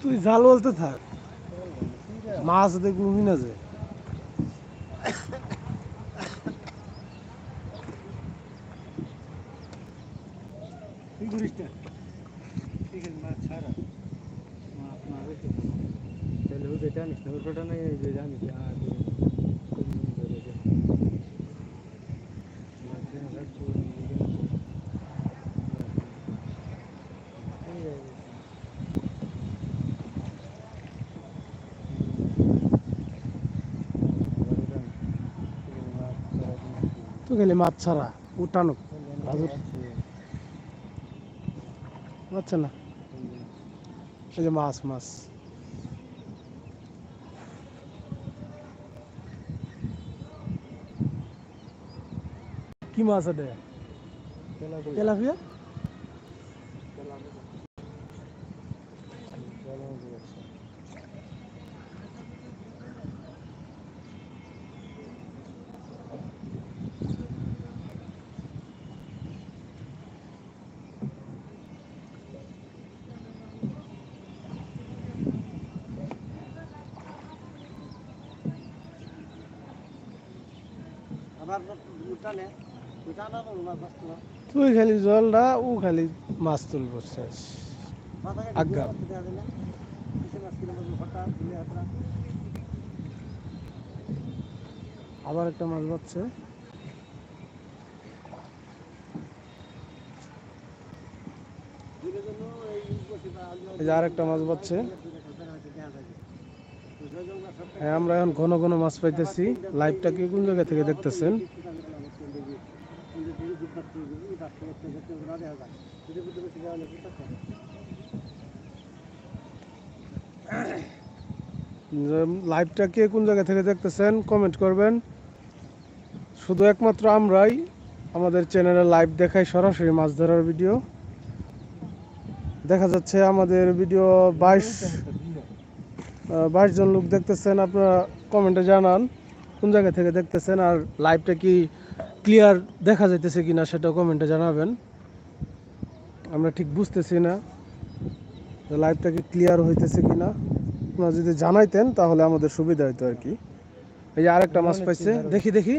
তুই জাল বলতে থাক। মাছ দেখবি না যে কি করিস না ঠিক আছে মাছ ছাড়া মাছ না রেখে তাহলে ওদের জানিস না ওটা নাই যে জানিস আর তুই খালি মাছ ছাড়া উঠানো। আচ্ছা না। এই যে মাছ মাছ। কি মাছ এটা? তেলাপিয়া আবার উঠানে উঠানা মাছ আসতো না তুই খালি জলটা ও খালি মাছ তুলব শেষ। আজ্ঞা। আবার একটা মাছ বাচ্ছে। যে আরেকটা মাছ বাচ্ছে। হ্যাঁ আমরা এখন ঘন ঘন মাছ পাইতেছি। লাইভটা কি কোন জায়গা থেকে দেখতেছেন? লাইভটা কে কোন জায়গা থেকে দেখতেছেন কমেন্ট করবেন। শুধু একমাত্র আমরাই আমাদের চ্যানেলে লাইভ দেখাই সরাসরি মাছ ধরার ভিডিও দেখা যাচ্ছে আমাদের ভিডিও বাইশ বাইশ জন লোক দেখতেছেন, আপনারা কমেন্টে জানান কোন জায়গা থেকে দেখতেছেন, আর লাইভটা কি ক্লিয়ার দেখা যাইতেছে কিনা সেটা কমেন্টে জানাবেন। আমরা ঠিক বুঝতেছি না লাইভটা কি ক্লিয়ার হইতেছে কিনা। আপনারা যদি জানাইতেন তাহলে আমাদের সুবিধা হতো আর কি। এই যে আরেকটা মাছ পাইছে। দেখি দেখি।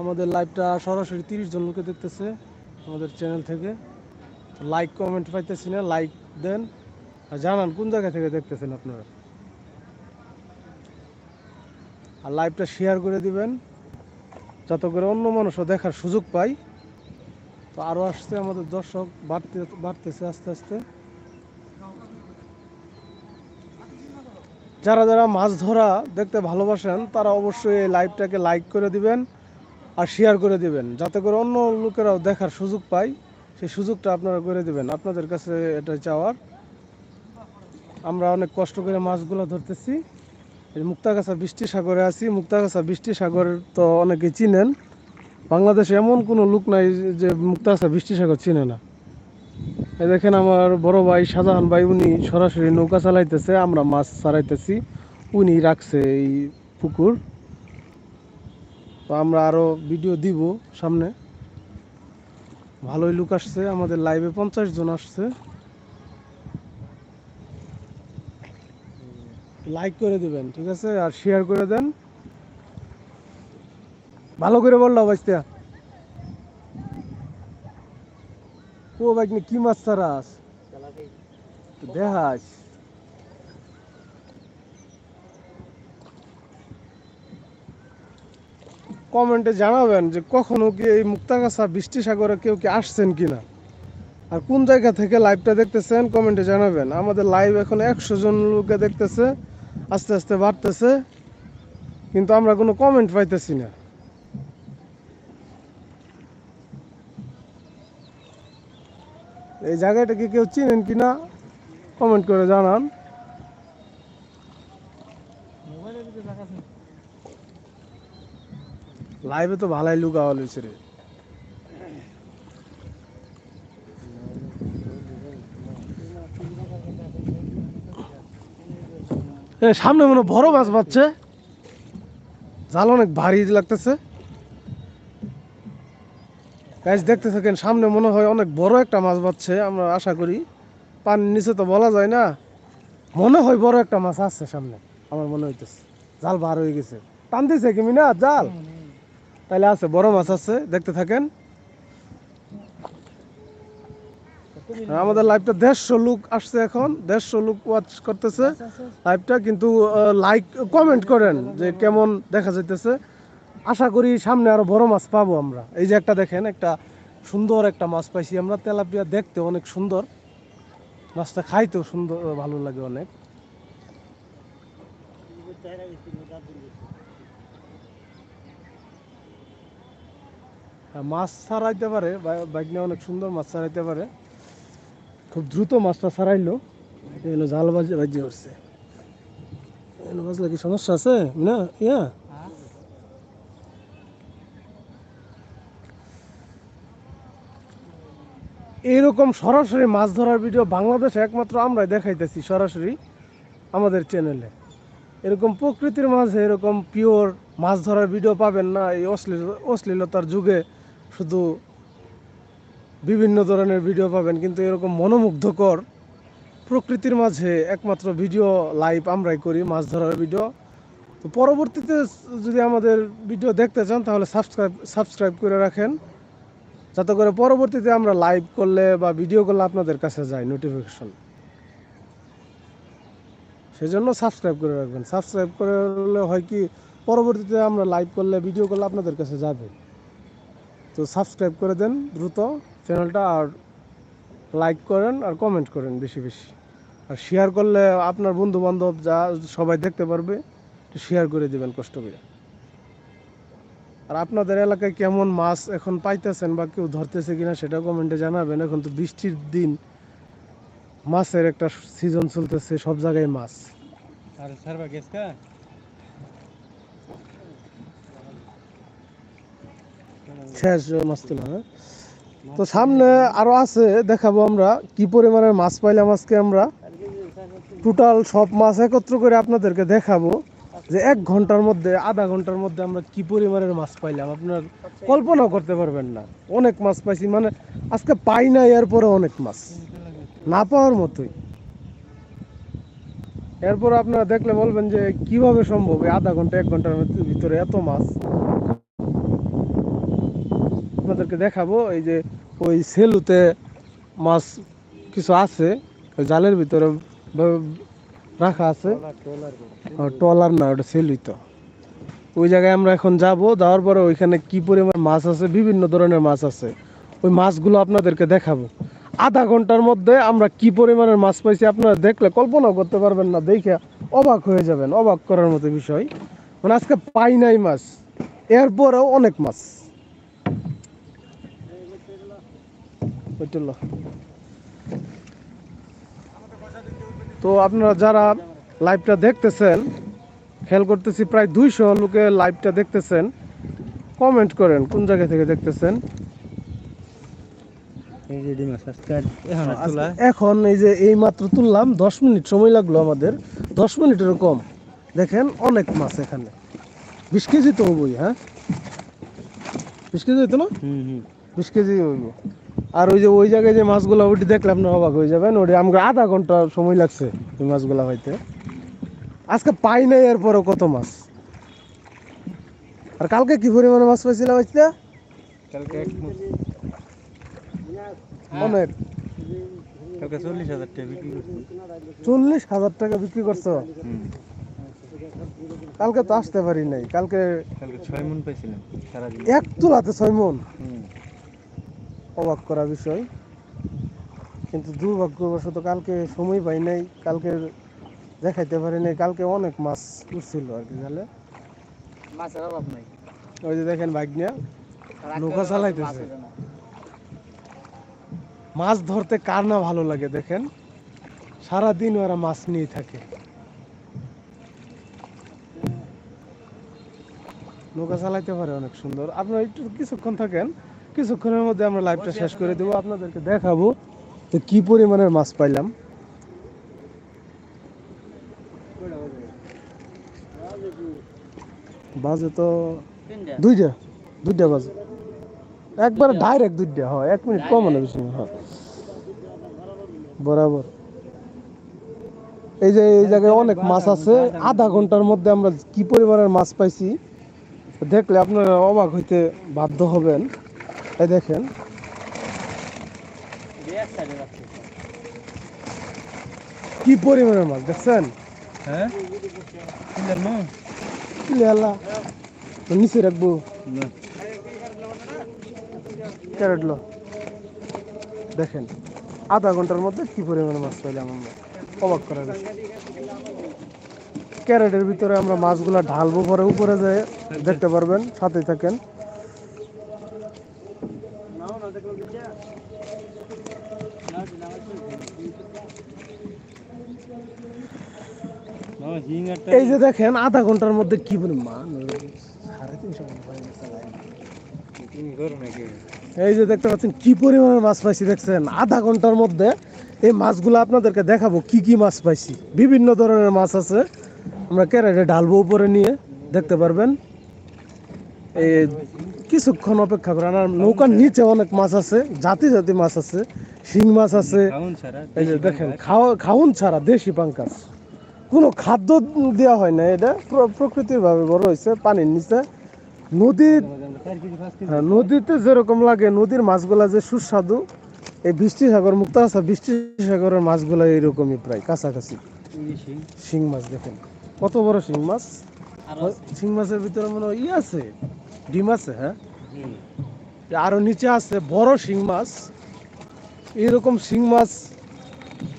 আমাদের লাইভটা সরাসরি তিরিশ জন লোকে দেখতেছে আমাদের চ্যানেল থেকে। লাইক কমেন্ট পাইতেছি না লাইক দেন আর জানান কোন জায়গা থেকে দেখতেছেন আপনারা। আর লাইভটা শেয়ার করে দিবেন যাতে করে অন্য মানুষও দেখার সুযোগ পায়। তো আরও আসছে, আমাদের দর্শক বাড়তে বাড়তেছে আস্তে আস্তে। যারা যারা মাছ ধরা দেখতে ভালোবাসেন, তারা অবশ্যই এই লাইভটাকে লাইক করে দিবেন আর শেয়ার করে দিবেন, যাতে করে অন্য লোকেরাও দেখার সুযোগ পায়। সেই সুযোগটা আপনারা করে দিবেন। আপনাদের কাছে এটা চাওয়ার। আমরা অনেক কষ্ট করে মাছগুলো ধরতেছি। মুক্তাগাছা বৃষ্টি সাগরে আছি। মুক্তাগাছা বৃষ্টি সাগর তো অনেকে চিনেন। বাংলাদেশে এমন কোনো লোক নাই যে মুক্তাগাছা বৃষ্টি সাগর চিনে না। দেখেন আমার বড় ভাই শাহজাহান ভাই, উনি সরাসরি নৌকা চালাইতেছে, আমরা মাছ ছাড়াইতেছি উনি রাখছে এই পুকুর। তো আমরা আরও ভিডিও দিব সামনে। ভালোই লোক আসছে, আমাদের লাইভে পঞ্চাশ জন আসছে। লাইক করে দিবেন, ঠিক আছে? আর শেয়ার করে দেন। ভালো করে বলল বাইস্তা ও বাইক কি মাছ ছাড়াস দেখাস। কমেন্টে জানাবেন যে কখনো কি এই মুক্তাগাছা বৃষ্টি সাগরে কেউ কি আসছেন কিনা? আর কোন জায়গা থেকে লাইভটা দেখতেছেন, কমেন্টে জানাবেন। আমাদের লাইভ এখন একশো জন লোকে দেখতেছে, আস্তে আস্তে বাড়তেছে, কিন্তু আমরা কোনো কমেন্ট পাইতেছি না। এই জায়গাটা কি কেউ চিনেন কিনা কমেন্ট করে জানান। না লাইভে তো ভালাই লুক হয়েছে রে। সামনে মনে বড় মাছ পাচ্ছে জাল অনেক ভারী লাগতেছে। গাছ দেখতে থাকেন সামনে মনে হয় অনেক বড় একটা মাছ বাচ্ছে আমরা আশা করি। পানির নিচে তো বলা যায় না। মনে হয় বড় একটা মাছ আছে সামনে আমার মনে হইতেছে। জাল বার হয়ে গেছে। টান দিছে কি মিনা? জাল? তাইলে আছে বড় মাছ আছে দেখতে থাকেন। আমাদের লাইভটা দেড়শো লোক আসছে এখন দেড়শো লোক ওয়াচ করতেছে। লাইভটা কিন্তু লাইক কমেন্ট করেন যে কেমন দেখা যাইতেছে। আশা করি সামনে আরও বড় মাছ পাবো আমরা। এই যে একটা দেখেন, একটা সুন্দর একটা মাছ পাইছি আমরা। তেলাপিয়া দেখতে অনেক সুন্দর। মাছটা খাইতেও সুন্দর, ভালো লাগে অনেক। মাছ ছাড়াইতে পারে বাইক নিয়ে অনেক সুন্দর মাছ ছাড়াইতে পারে। খুব দ্রুত মাছটা ছাড়াইলো। জাল বাজি বাজি করছে এগুলো বাজলে কি সমস্যা আছে? না? ইয়া? এইরকম সরাসরি মাছ ধরার ভিডিও বাংলাদেশে একমাত্র আমরাই দেখাইতেছি সরাসরি আমাদের চ্যানেলে এরকম প্রকৃতির মাঝে এরকম পিওর মাছ ধরার ভিডিও পাবেন না, এই অশ্লীল, অশ্লীলতার যুগে শুধু বিভিন্ন ধরনের ভিডিও পাবেন, কিন্তু এরকম মনোমুগ্ধকর প্রকৃতির মাঝে একমাত্র ভিডিও লাইভ আমরাই করি, মাছ ধরার ভিডিও। তো পরবর্তীতে যদি আমাদের ভিডিও দেখতে চান, তাহলে সাবস্ক্রাইব সাবস্ক্রাইব করে রাখেন। যাতে করে পরবর্তীতে আমরা লাইভ করলে বা ভিডিও করলে আপনাদের কাছে যায় নোটিফিকেশন সেজন্য সাবস্ক্রাইব করে রাখবেন। সাবস্ক্রাইব করলে হয় কি, পরবর্তীতে আমরা লাইভ করলে ভিডিও করলে আপনাদের কাছে যাবে। তো সাবস্ক্রাইব করে দেন দ্রুত চ্যানেলটা আর লাইক করেন আর কমেন্ট করেন বেশি বেশি। আর শেয়ার করলে আপনার বন্ধু বান্ধব যা সবাই দেখতে পারবে শেয়ার করে দেবেন কষ্ট করে। আর আপনাদের এলাকায় কেমন মাছ এখন পাইতেছেন বা কেউ ধরতেছে কিনা সেটা কমেন্টে জানাবেন। এখন তো বৃষ্টির দিন মাছের একটা সিজন চলতেছে সব জায়গায় মাছ। আর সারবা গেছ শেষ মাছ তোলা হ্যাঁ? তো সামনে আরও আছে দেখাবো আমরা কি পরিমাণের মাছ পাইলাম আজকে আমরা। টোটাল সব মাছ একত্র করে আপনাদেরকে দেখাবো। যে এক ঘণ্টার মধ্যে, আধা ঘণ্টার মধ্যে আমরা কি পরিমাণের মাছ পাইলাম? আপনার কল্পনাও করতে পারবেন না। অনেক মাছ পাইছি মানে আজকে পাই না এরপরে অনেক মাছ। না পাওয়ার মতোই। এরপর আপনারা দেখলে বলবেন যে কীভাবে সম্ভব আধা ঘণ্টা, এক ঘণ্টার ভিতরে এত মাছ? আপনাদেরকে দেখাবো, এই যে ওই সেলুতে মাছ কিছু আছে জালের ভিতরে রাখা আছে। টলার না, ওটা সেলুই তো। ওই জায়গায় আমরা এখন যাব, যাওয়ার পরে ওইখানে কি পরিমাণ মাছ আছে, বিভিন্ন ধরনের মাছ আছে, ওই মাছগুলো আপনাদেরকে দেখাবো। আধা ঘণ্টার মধ্যে আমরা কি পরিমাণের মাছ পাইছি আপনারা দেখলে কল্পনাও করতে পারবেন না, দেখে অবাক হয়ে যাবেন, অবাক করার মতো বিষয়। মানে আজকে পাই নাই মাছ, এরপরেও অনেক মাছ। তো আপনারা যারা লাইভটা দেখতেছেন। খেয়াল করতেছি প্রায় দুইশো লোকে লাইভটা দেখতেছেন। কমেন্ট করেন কোন জায়গা থেকে দেখতেছেন? আজকে এখন এই যে এই মাত্র তুললাম দশ মিনিট সময় লাগল আমাদের। দশ মিনিটেরও কম। দেখেন অনেক মাছ এখানে। বিশ কেজি তো হবই হ্যাঁ? বিশ কেজি হইতো না? হুম হুম। বিশ কেজি হইব। আর ওই যে ওই জায়গায় যে মাছগুলো ওইটি দেখলে আপনি অবাক হয়ে যাবেন। ওটি আমাকে আধা ঘণ্টা সময় লাগছে ওই মাছগুলো হইতে। আজকে পাই নাই এরপরও কত মাছ? আর কালকে কি পরিমাণে মাছ পাইছিলাম আজকে কালকে অনেক। কালকে চল্লিশ হাজার টাকা বিক্রি করছি। চল্লিশ হাজার টাকা বিক্রি করছ? কালকে তো আসতে পারি নাই। কালকে কালকে ছয় মন পাইছিলাম সারাদিন। এক তোলাতে ছয় মন অবাক করা বিষয়। কিন্তু দুর্ভাগ্যবশত কালকে সময় পাই নাই। কালকে দেখাইতে পারি নাই কালকে অনেক মাছ উঠছিল আর কি জালে। মাছের অভাব নাই। ওই যে দেখেন বাইক নিয়ে নৌকা চালাইতেছে। মাছ ধরতে কার না ভালো লাগে দেখেন? সারাদিন ওরা মাছ নিয়ে থাকে। নৌকা চালাইতে পারে অনেক সুন্দর। আপনারা একটু কিছুক্ষণ থাকেন কিছুক্ষণের মধ্যে আমরা লাইভটা শেষ করে দেবো। আপনাদেরকে দেখাবো তো কি পরিমাণের মাছ পাইলাম। বাজে তো দুইটা দুইটা বাজে। একবার ডাইরেক্ট দুইটা হয় এক মিনিট কম না বেশি হ্যাঁ। বরাবর। এই যে এই জায়গায় অনেক মাছ আছে আধা ঘণ্টার মধ্যে আমরা কি পরিমাণের মাছ পাইছি দেখলে আপনারা অবাক হইতে বাধ্য হবেন। এই দেখেন। কি পরিমাণের মাছ দেখছেন? হ্যাঁ? নিচে রাখব ক্যারেট লো দেখেন আধা ঘণ্টার মধ্যে কি পরিমাণে মাছ পাইলাম আমরা? অবাক করা গেছে ক্যারেটের ভিতরে আমরা মাছগুলা ঢালবো পরে উপরে যায় দেখতে পারবেন সাথে থাকেন নাও না দেখো বিটা না না না হিঙ্গারটা এই যে দেখেন আধা ঘণ্টার মধ্যে কি পরিমাণ সাড়ে তিনশো এই যে দেখতে পাচ্ছেন কি পরিমাণের মাছ পাইছি দেখছেন? আধা ঘণ্টার মধ্যে এই মাছগুলো আপনাদেরকে দেখাবো কি কি মাছ পাইছি। বিভিন্ন ধরনের মাছ আছে। আমরা ক্যারেটে ঢালবো উপরে নিয়ে দেখতে পারবেন। এই কিছুক্ষণ অপেক্ষা করেন আর নৌকার নিচে অনেক মাছ আছে জাতি জাতি মাছ আছে শিং মাছ আছে। এই যে দেখেন খাওয়া খাউন ছাড়া দেশি পাঙ্কাস কোনো খাদ্য দেওয়া হয় না। এটা প্র- প্রকৃতির ভাবে বড় হয়েছে পানির নিচে। নদীর হ্যাঁ, নদীতে যেরকম লাগে নদীর মাছগুলা যে সুস্বাদু এই বৃষ্টি সাগর মুক্তাগাছা বৃষ্টি সাগরের মাছগুলা এইরকমই প্রায় কাছাকাছি। শিং। মাছ দেখেন কত বড় শিং মাছ। শিং মাছের ভিতরে মনে হয় ই আছে ডিম আছে হ্যাঁ? আরও নিচে আছে বড় শিং মাছ। এরকম শিং মাছ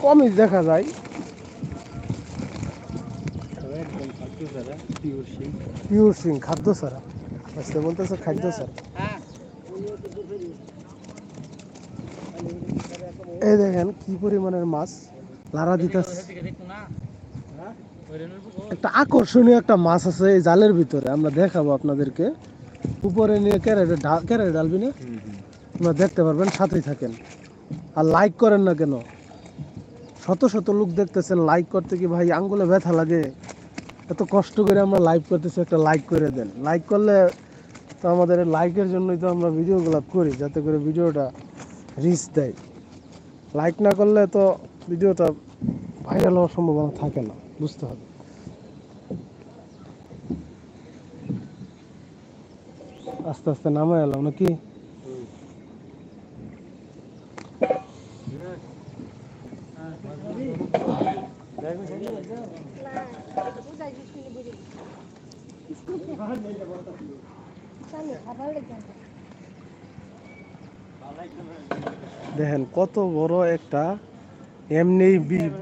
কমই দেখা যায়। পিওর শিং খাদ্য আজকে বলতেছে খাদ্য ছাড়া। এই দেখেন কি পরিমাণের মাছ? লারা দিতেছে। একটা আকর্ষণীয় একটা মাছ আছে এই জালের ভিতরে। আমরা দেখাবো আপনাদেরকে। উপরে নিয়ে ক্যারেটে ক্যারেটে ডালবি না? আপনারা দেখতে পারবেন সাথেই থাকেন। আর লাইক করেন না কেন? শত শত লোক দেখতেছেন লাইক করতে কি ভাই আঙ্গুলে ব্যথা লাগে? এত কষ্ট করে আমরা লাইভ করতেছি, একটা লাইক করে দেন। লাইক করলে তো আমাদের লাইকের জন্যই তো আমরা ভিডিওগুলো করি, যাতে করে ভিডিওটা রিচ দেয়। লাইক না করলে তো ভিডিওটা ভাইরাল হওয়ার সম্ভাবনা থাকে না, বুঝতে হবে। আস্তে আস্তে নামে এলাম নাকি? দেখেন, কত বড় একটা এমনি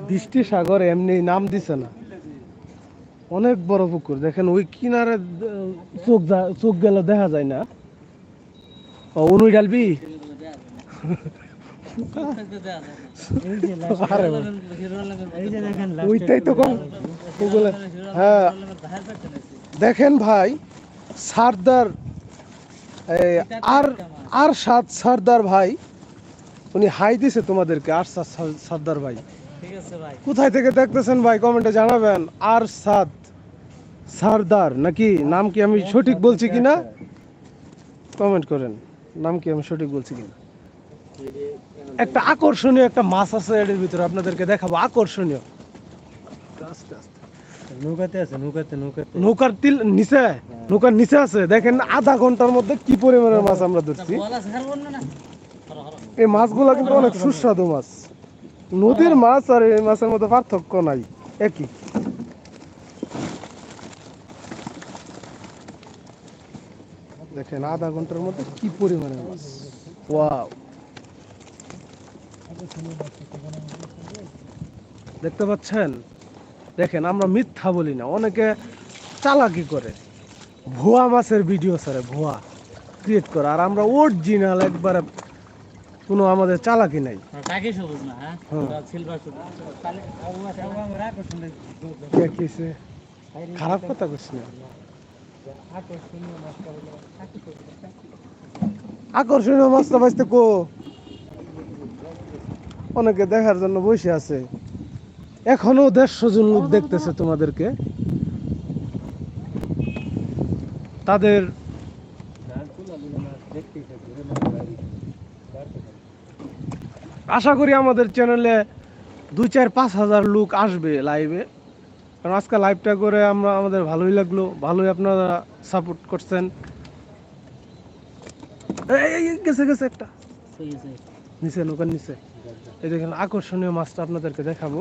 বৃষ্টি সাগর এমনি নাম দিছে না। অনেক বড় পুকুর। দেখেন, ওই কিনারে চোখ চোখ গেলে দেখা যায় না। ও ডালবি হ্যাঁ। দেখেন ভাই, সারদার আর আর সাত সর্দার ভাই উনি হাই দিছে তোমাদেরকে আর সর্দার ভাই। ভাই। কোথায় থেকে দেখতেছেন ভাই? কমেন্টে জানাবেন। আর সাত সর্দার নাকি? নাম কি আমি সঠিক বলছি কিনা? কমেন্ট করেন নাম কি আমি সঠিক বলছি কিনা? একটা আকর্ষণীয় একটা মাছ আছে এর ভিতরে আপনাদেরকে দেখাবো। আকর্ষণীয়। আস্তে আস্তে নৌকাতে আছে নৌকাতে নৌকাতে। নৌকার তিল নিচে নৌকার নিচে আছে। দেখেন আধা ঘণ্টার মধ্যে কি পরিমাণের মাছ আমরা ধরছি। এই মাছগুলো কিন্তু অনেক সুস্বাদু মাছ। নদীর মাছ আর এই মাছের মধ্যে পার্থক্য নাই, একই। দেখেন আধা ঘণ্টার মধ্যে কি পরিমাণের মাছ। ওয়াও। দেখতে পাচ্ছেন? দেখেন, আমরা মিথ্যা বলি না, অনেকে চালাকি করে। ভুয়া মাছের ভিডিও ছাড়ে, ভুয়া। ক্রিয়েট করে, আর আমরা অরিজিনাল একবারে কোনো আমাদের চালাকি নাই। হ্যাঁ হ্যাঁ। কিসে? খারাপ কথা করছি না। আকর্ষণীয় মাছটা বাঁচতে কো? অনেকে দেখার জন্য বসে আছে। এখনও দেড়শো জন লোক দেখতেছে তোমাদেরকে। তাদের দেখতেই থাকো আশা করি আমাদের চ্যানেলে দুই চার পাঁচ হাজার লোক আসবে লাইভে কারণ আজকে লাইভটা করে আমরা আমাদের ভালোই লাগল ভালোই আপনারা সাপোর্ট করছেন। গেছে গেছে একটা। নিচে নৌকার নিচে। এই দেখেন আকর্ষণীয় মাছটা আপনাদেরকে দেখাবো।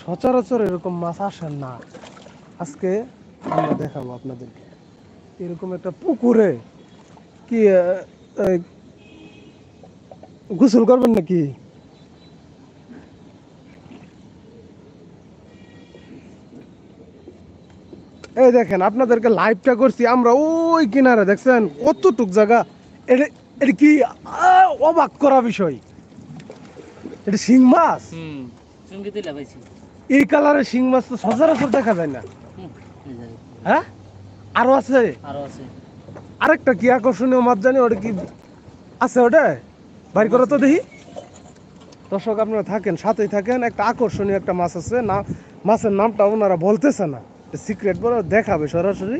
সচরাচর এরকম মাছ আসে না। আজকে আমরা দেখাবো আপনাদেরকে। এরকম একটা পুকুরে কি গোসল করবেন নাকি? এই দেখেন আপনাদেরকে লাইভটা করছি আমরা ওই কিনারে দেখছেন? কতটুক জায়গা? এটা এটা কি অবাক করা বিষয়। এটা শিং মাছ? এই কালারের শিং মাছ তো সচরাচর দেখা যায় না। হুম, এই যে, হ্যাঁ? আরও আছে? আরও আছে। আরেকটা কি আকর্ষণীয় মাছ জানি ওটা কি আছে ওটা? বাড়ি করে তো দেখি। দর্শক আপনারা থাকেন সাথেই থাকেন। একটা আকর্ষণীয় একটা মাছ আছে। না মাছের নামটা ওনারা বলতেছে না। সিক্রেট বলে দেখাবে সরাসরি।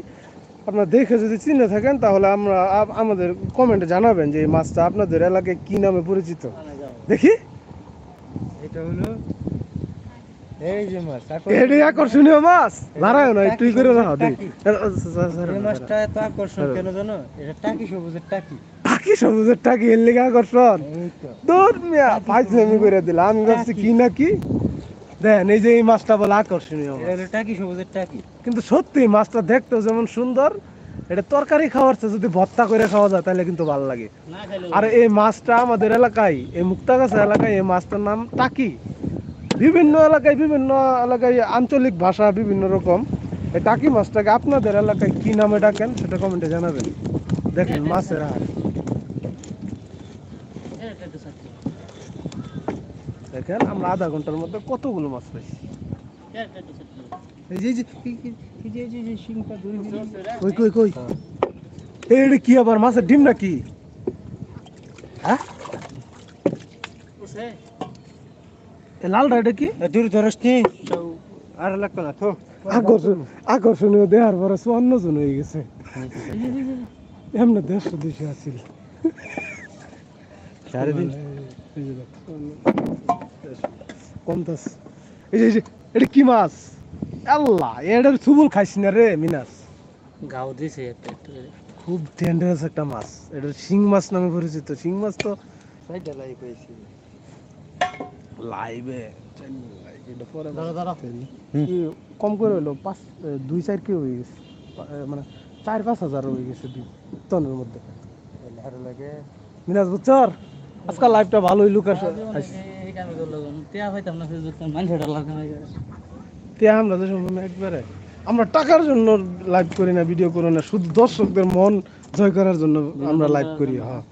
আপনারা দেখে যদি চিনে থাকেন তাহলে আমরা আমাদের কমেন্টে জানাবেন যে এই মাছটা আপনাদের এলাকায় কি নামে পরিচিত। দেখি। এটা হলো এই যে মাছ এটাই আকর্ষণীয় মাছ। দাঁড়ায় না একটু করে এই মাছটা এত আকর্ষণ কেন জানো? এটা টাকি সবুজের টাকি। টাকি সবুজের টাকি এর লেগে আকর্ষণ দূর ফাইজলামি করে দিলাম। আমি ভাবছি কি না কি দেখেন এই যে এই মাছটা বলে আকর্ষণীয় টাকি সবুজের টাকি। কিন্তু সত্যি মাছটা দেখতেও যেমন সুন্দর এটা তরকারি খাওয়ার যদি ভর্তা করে খাওয়া যায় তাহলে কিন্তু ভালো লাগে। আর এই মাছটা আমাদের এলাকায় এই মুক্তাগাছা এলাকায় এই মাছটার নাম টাকি। বিভিন্ন এলাকায় বিভিন্ন এলাকায় আঞ্চলিক ভাষা বিভিন্ন রকম। এই টাকি মাছটাকে আপনাদের এলাকায় কি নামে ডাকেন সেটা কমেন্টে জানাবেন। দেখেন মাছের হার এটা একটু সাথে দেখেন আমরা আধা ঘণ্টার মধ্যে কতগুলো মাছ পাইছি কই কই কই এই কি আবার মাছের ডিম নাকি হ্যাঁ লালটা এটা কি দূর ধরস আর লাগতো না তো আকর্ষণ আকর্ষণীয় দেহার পরে চুয়ান্ন জন হয়ে গেছে এমনি দেড়শো দুইশো আছিল সারাদিন এই যে এই এটা কি মাছ? আল্লাহ এটার সুবুল খাইছি না রে মিনাস। গাও দিছে খুব ডেঞ্জারাস একটা মাছ। এটা শিং মাছ নামে পরিচিত। শিং মাছ তো লাইভে কম করে হলো পাঁচ দুই চার কি হয়ে গেছে। মানে চার পাঁচ হাজার হয়ে গেছে দুই টনের মধ্যে। মিনাজ বুঝছর আজকাল লাইফটা ভালোই লুক আসে। এই কামে করল টিয়া হইতাম না ফেসবুক মানুষটা লাগে না তে আমরা সময় একবারে আমরা টাকার জন্য লাইভ করি না ভিডিও করি না শুধু দর্শকদের মন জয় করার জন্য আমরা লাইভ করি হ্যাঁ।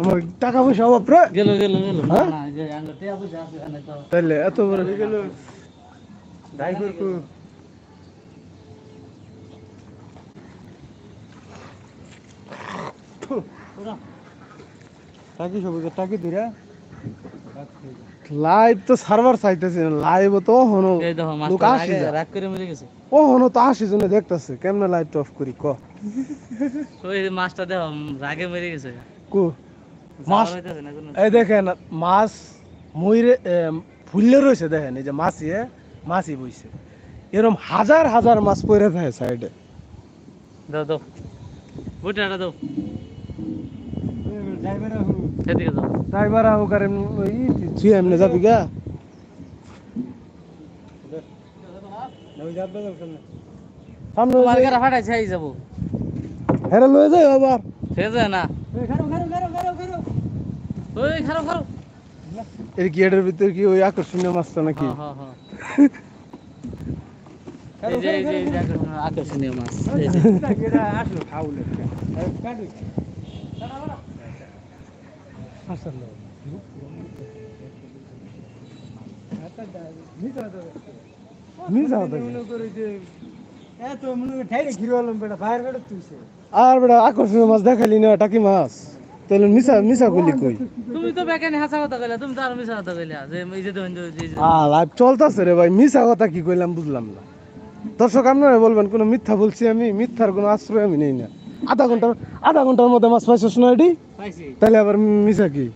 আমার টাকা পয়সা অভাব রে। গেল গেল গেল। হ্যাঁ? তো। তাইলে এত বড় গেল। ড্রাইভার কো। টাকি সবুজের টাকি দিরা। লাইভ তো সার্ভার চাইতেছে লাইভ তো হনো এই দেখো লোক আসি রাগ করে মরে গেছে। ও হনো তো আশি জনে দেখতেছে কেমনে লাইট অফ করি ক? ওই মাছটা দেখো রাগে মরে গেছে। কু? মাছ এই দেখেন মাছ ফুললে রয়েছে দেখেন এই যে মাছিয়ে মাছি বইছে। এরকম হাজার হাজার মাছ পড়ে থাকে সাইডে দাও দাও। বুটাটা দাও। সেদিকে দাও ড্রাইভার হোক আর ছুঁয়ে এমনি যাবি গা? সামনে তোমার কারা ফাটাইছে এই যাব। হেরে লয়ে যাই আবার। সে যায় না। ওই খারাপ খারাপ এই গেটের ভিতরে কি ওই আকর্ষণীয় মাছটা নাকি? হ্যাঁ হ্যাঁ হ্যাঁ। এই যে এই যে এই যে আকর্ষণীয়- আকর্ষণীয় মাছ এই যে। নিয়ে যাও দেখি। আর বেটা আকর্ষণীয় মাছ দেখালি না টাকি মাছ। তাহলে মিশা মিশা করলি কই? তুমি তো বেকানি হাসা কথা কইলা তুমি তো আর মিছা কথা কইলা যে এই যে যে আ লাইভ চলতেছে রে ভাই মিশা কথা কি কইলাম বুঝলাম না। দর্শক আপনারা বলবেন কোনো মিথ্যা বলছি আমি মিথ্যার কোনো আশ্রয় আমি নেই না। আধা ঘণ্টার আধা ঘণ্টার মধ্যে মাছ পাইছিস না এটি তাহলে আবার মিশা কি?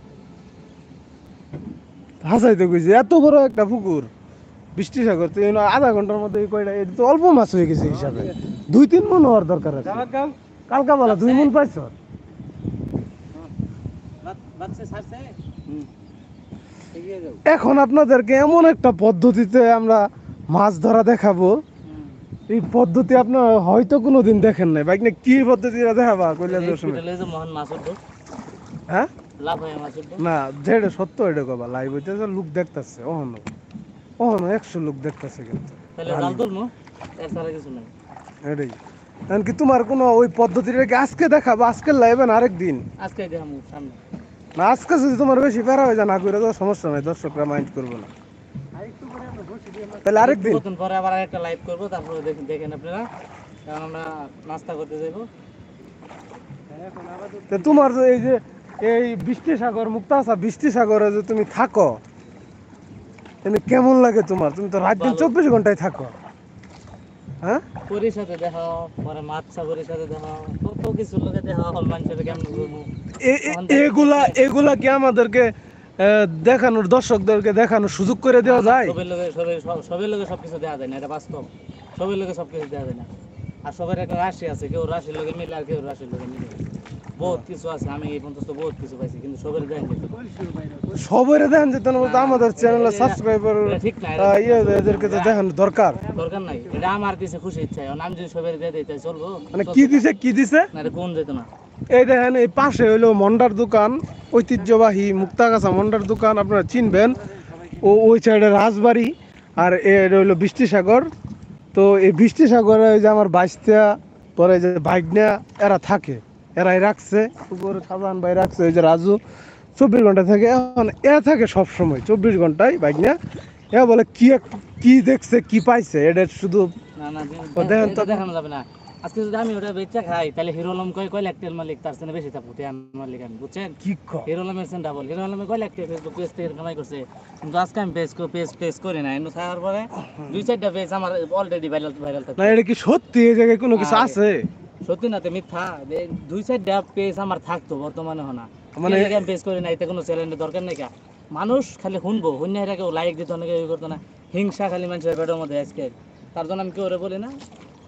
হাসাই তো কইছি এত বড় একটা পুকুর বৃষ্টি সাগর তো আধা ঘণ্টার মধ্যে কয়টা এটা তো অল্প মাছ হয়ে গেছে হিসাবে। দুই তিন মন হওয়ার দরকার আছে। কালকা বলা দুই মন পাইছ? এখন আপনাদেরকে এমন একটা পদ্ধতিতে আমরা মাছ ধরা দেখাবো এই পদ্ধতি আপনার হয়তো কোনোদিন দেখেন নাই। বাইক কি পদ্ধতিটা দেখাবা কইলে যে সময় হসপিটালে যে মহান মাছ হ্যাঁ? লাভ হয় মাছ না যেটা সত্য এটা কবা। লাইভ হইতেছে লোক দেখতেছে অহনো। অহনো একশো লোক দেখতেছে কিন্তু। তাহলে জাল তুলমু কিছু নাই। এটাই। এমনকি তোমার কোনো ওই পদ্ধতিটা কি আজকে দেখাবো? আজকের লাইভে না আরেক দিন আজকে দেখামু সামনে। না আজকে যদি তোমার বেশি প্যারা হয়ে যায় না করে তো সমস্যা নাই দর্শকরা মাইন্ড করব না। তাহলে আরেক দিন। কতদিন পরে আবার একটা লাইভ করব তারপরে দেখেন দেখেন আপনারা। কারণ আমরা নাস্তা করতে যাইবো। তো তোমার এই যে এই বৃষ্টি সাগর মুক্তাসা বৃষ্টি সাগরে যে তুমি থাকো এমনি কেমন লাগে তোমার? তুমি তো রাত দিন চব্বিশ ঘন্টায় থাকো। হ্যাঁ? পরির সাথে দেখা পরে মাছ সাগরের সাথে দেখা কত কিছু লোকে দেখা হল মানুষের কেমন এগুলা এগুলা কি আমাদেরকে দেখানোর দর্শকদেরকে দেখানোর সুযোগ করে দেওয়া যায়। সবের লোকে সবের সব- সবের লোকে সবকিছু দেওয়া যায় না এটা বাস্তব। সবের লোকে সবকিছু দেওয়া যায় না। আর সবার একটা রাশি আছে কেউ রাশির লোকে মিলে আর কেউ রাশির লোকে মিলে। বহুত কিছু আছে আমি এই পর্যন্ত বহুত কিছু পাইছি কিন্তু সবের দেন বলতে আমাদের চ্যানেলে সাবস্ক্রাইবার ঠিক না ইয়ে এদেরকে তো দেখানো দরকার। দরকার নাই। এটা আমার দিছে খুশি ইচ্ছা আমি যদি সবের দিয়ে চলবো। মানে কি দিছে কি দিছে? না কোন যেত না। এই দেখেন এই পাশে হইল মন্ডার দোকান ঐতিহ্যবাহী মুক্তাগাছা মন্ডার দোকান আপনারা চিনবেন। ও ওই সাইডে রাজবাড়ি আর এটা হইল বৃষ্টি সাগর তো এই বৃষ্টি সাগরে ওই যে আমার বাইশটা পরে যে বাইকনা এরা থাকে এরাই রাখছে। উপরে সাজান ভাই রাখছে ওই যে রাজু চব্বিশ ঘণ্টা থাকে। এখন এ থাকে সব সময় চব্বিশ ঘন্টায় বাইকনা এ বলে কি কি দেখছে কি পাইছে? এটা শুধু দেখেন তো- দেখানো যাবে না। আজকে যদি আমি ওটা বেচা খাই তাহলে হিরো আলম কয় কয় লাখ টাকার মালিক? তার চেয়ে বেশি থাকব তে মালিক আমি বুঝছেন? কি হিরো আলমের ডাবল হিরো আলমে কয় লাখ টাকা ফেসবুক পেজ থেকে কামাই করছে? কিন্তু আজকে আমি পেজ পেজ পেজ করি না এমনি থাকার পরে দুই চারটা পেজ আমার অলরেডি ভাইরাল ভাইরাল থাকে না এটা কি সত্যি? এই জায়গায় কোনো কিছু আছে? সত্যি না তো মিথ্যা। দুই চারটা পেজ আমার থাকতো বর্তমানে হনা মানে- আমি পেজ করি না এতে কোনো চ্যানেলের দরকার নেই কা? মানুষ খালি শুনব। শুনে এরা কেউ লাইক দিত অনেকে ইয়ে করতো না। হিংসা খালি মানুষের পেটের মধ্যে আজকে। তার জন্য আমি কেউ ওরে বলি না?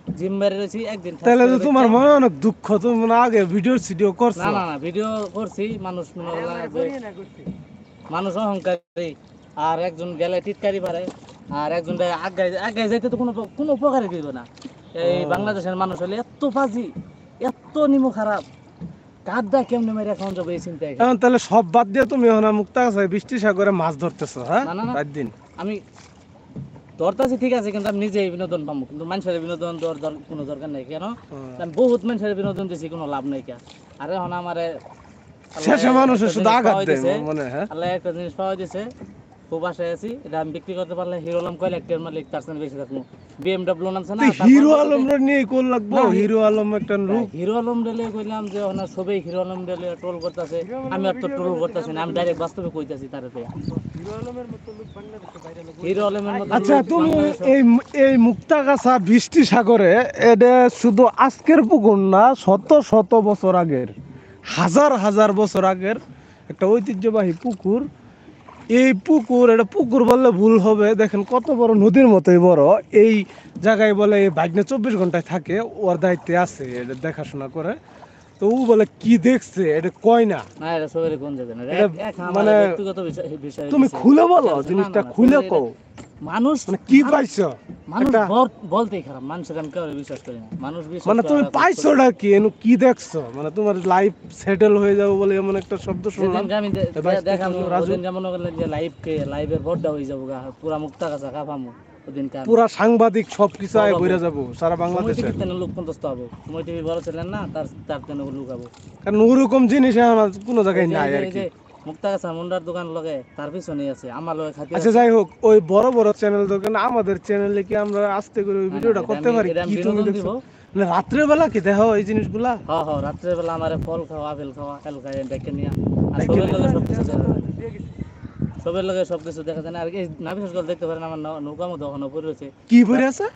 জিম বেড়ে রয়েছি একদিন তাহলে তো তোমার মনে অনেক দুঃখ তুমি আগে ভিডিও করছ। না না না ভিডিও করছি মানুষ মনে হলো যে মানুষ অহংকারী আর একজন গেলে টিটকারি পারে আর একজন আগায় আগায় যাইতে তো কোনো কোনো উপকারই দিবে না। এই বাংলাদেশের মানুষ হলে এত ফাজি এত নিমু খারাপ কাদা কেমনে মেরে এখন যাবে এই চিন্তায় এখন তাহলে সব বাদ দিয়ে তুমি এখন মুক্তা আছে বৃষ্টি সাগরে মাছ ধরতেছো হ্যাঁ? না, না, না। দিন। আমি ধরতেছি ঠিক আছে কিন্তু আমি নিজেই বিনোদন পাবো কিন্তু মানুষের বিনোদন দেওয়ার কোনো দরকার নেই কেন? আমি বহুত মানুষের বিনোদন দিছি কোনো লাভ নেই কে। আর এখন আমার শেষে মানুষের শুধু আঘাত দেয় মনে হ্যাঁ? আল্লাহ একটা জিনিস পাওয়া দিছে আছি। এটা আমি বিক্রি করতে পারলে হিরো আলম কয় লাখ টাকার মালিক তার সাথে বেশি থাকব। বিএমডব্লিউ নামছে না হিরো আলম নিয়ে কোন লাগবো হিরো আলম একটা রূপ হিরো আলম ডেলে কইলাম যে সবাই হিরো আলম ট্রোল করতেছে। আমি আর তো করতেছি না আমি ডাইরেক্ট বাস্তবে কইতাছি তার হিরো আলমের মতো আচ্ছা তুমি এই এই মুক্তাগাছা বৃষ্টি সাগরে এটা শুধু আজকের পুকুর না শত শত বছর আগের হাজার হাজার বছর আগের একটা ঐতিহ্যবাহী পুকুর। এই পুকুর, এটা পুকুর বললে ভুল হবে। দেখেন কত বড় নদীর মতোই বড়। এই জায়গায় বলে ভাগ্নে চব্বিশ ঘন্টায় থাকে, ওর দায়িত্বে আছে, এটা দেখাশোনা করে। তো ও বলে কি দেখছে? এটা কয় না? এটা সবারই কোন মানে ব্যক্তিগত বিষয় বিষয় তুমি। খুলে বলো জিনিসটা খুলে কও। মানুষ মানে কি পাইছো? মানুষ বলতেই খারাপ। মানুষের আমি কেউ বিশ্বাস করি না। মানুষ বিশ্বাস মানে তুমি করা- পাইছোটা কি? এনু কি দেখছ? মানে তোমার লাইফ সেটেল হয়ে যাবে বলে এমন একটা শব্দ শুনলাম। আমি দে- এ বাইশ দে- দেখাবো টাকা রাজু। ওদিনকে মনে লাইভ কে লাইভের বড়টা হয়ে যাব পুরা মুক্তা ওদিনকে আমি- পুরা সাংবাদিক সবকিছু আয় সব ঘুরে যাব সারা বাংলাদেশে। লোক হব। সময় টিভি বড় ছিলেন না তার তার তেনে লুকাবো। কারণ ওরকম জিনিস আর কোনো জায়গায় নাই আর কি। যে মুন্ডার দোকান লগে তার পিছনে আছে আমার লগে খাতি আচ্ছা যাই হোক ওই বড় বড় চ্যানেল দোকান আমাদের চ্যানেলে কি আমরা আস্তে করে ওই ভিডিওটা করতে পারি? কি তুমি দেখছ? মানে রাত্রে বেলা কি দেখো এই জিনিসগুলা? হ্যাঁ হ্যাঁ রাত্রের বেলা আমার ফল খাওয়া আপেল খাওয়া খাই ডেকে নিয়ে। আর সবের। লগে সব কিছু সবের লগে সব কিছু দেখা যায় না। আর এই না বিশেষ করে দেখতে পারেন আমার নৌকা মতো ওখানে পড়ে রয়েছে। কি পরে আছে?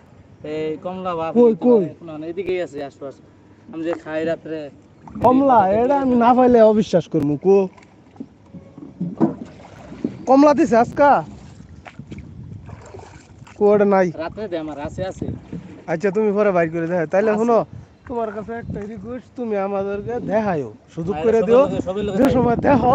এই কমলা বা কই, কই? এদিকেই আছে আশপাশ। আমি যে খাই রাত্রে। কমলা এটা আমি না পাইলে অবিশ্বাস করব কো। কমলা দিছে আজকা? কো ওটা নাই। রাতে দে আমার আছে আছে। আচ্ছা তুমি পরে বাইর করে দেখো তাইলে শুনো তোমার কাছে একটা রিকোয়েস্ট তুমি আমাদেরকে দেখায়ও সুযোগ করে দিও। যে সময় দেখো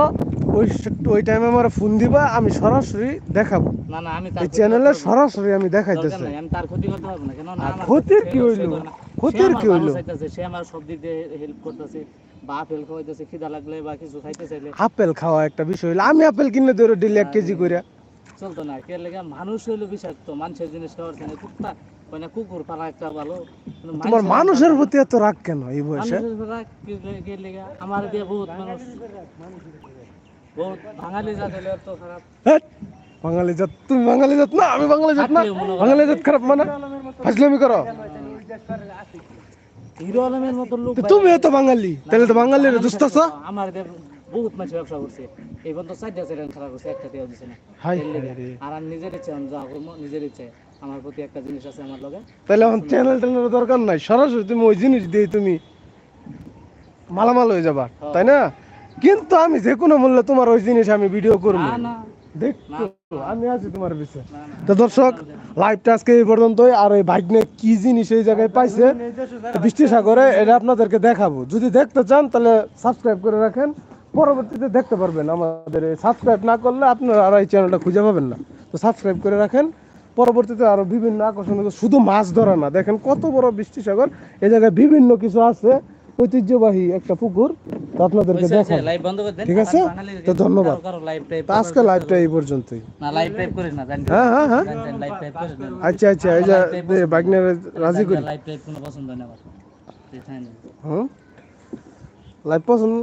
ওই ওই টাইমে আমার ফোন দিবা আমি সরাসরি দেখাবো। না না আমি এই চ্যানেলে। সরাসরি আমি দেখাইতেছি। আমি তার ক্ষতি করতে পারব না কেন? না ক্ষতির কি হইল? ক্ষতির কি হইল? সে আমার সব দিক দিয়ে হেল্প করতেছে বা আপেল খাওয়াইতেছে খিদা লাগলে বা কিছু খাইতে চাইলে। আপেল খাওয়া একটা বিষয় হইল। আমি আপেল কিনে ধরো ডেলি এক কেজি করে চলতো না কে লেগে মানুষ হইল বিষাক্ত মানুষের জিনিস খাওয়ার জন্য কুত্তা হয় না কুকুর পালা একটা ভালো। তোমার মানুষের প্রতি এত রাগ কেন এই বয়সে? আমার দিয়ে বহুত মানুষ বাঙালি জাত তুমি বাঙালি জাত না আমি বাঙালি জাত না। বাঙালি জাত খারাপ মানে। ফাজলামি করো হিরো আলমের মতো লোক তুমি তো বাঙালি তাহলে তো বাঙালির থাকব। আমার বহুত মানুষ ব্যবসা করছে এই পর্যন্ত চারটা চ্যানেল খারাপ করছে একটা দিয়ে দিছে না। আর আমি নিজের ইচ্ছে আমি যা করব নিজের ইচ্ছে। আমার প্রতি একটা জিনিস আছে আমার লগে। তাহলে এখন চ্যানেল ট্যানেলের দরকার নাই। সরাসরি তুমি ওই জিনিস দিয়ে তুমি মালামাল হয়ে যাবা তাই না? কিন্তু আমি যে কোনো মূল্যে তোমার ওই জিনিস আমি ভিডিও করব। দেখতো আমি আছি তোমার পিছনে। তো দর্শক লাইভটা আজকে এই পর্যন্তই। আর ওই বাইক নিয়ে কি জিনিস এই জায়গায় পাইছে বৃষ্টি সাগরে এটা আপনাদেরকে দেখাবো। যদি দেখতে চান তাহলে সাবস্ক্রাইব করে রাখেন। পরবর্তীতে দেখতে পারবেন আমাদের সাবস্ক্রাইব না করলে আপনারা আর এই চ্যানেলটা খুঁজে পাবেন না। তো সাবস্ক্রাইব করে রাখেন। পরবর্তীতে আরও বিভিন্ন আকর্ষণ শুধু মাছ ধরা না দেখেন কত বড় বৃষ্টি সাগর। এই জায়গায় বিভিন্ন কিছু আছে। ঐতিহ্যবাহী একটা পুকুর। তো আপনাদেরকে দেন। ঠিক আছে? তো ধন্যবাদ। আজকে লাইভটা এই পর্যন্তই। হ্যাঁ হ্যাঁ হ্যাঁ। আচ্ছা আচ্ছা এই যে বাইক রাজি করি। হুম? লাইভ পছন্দ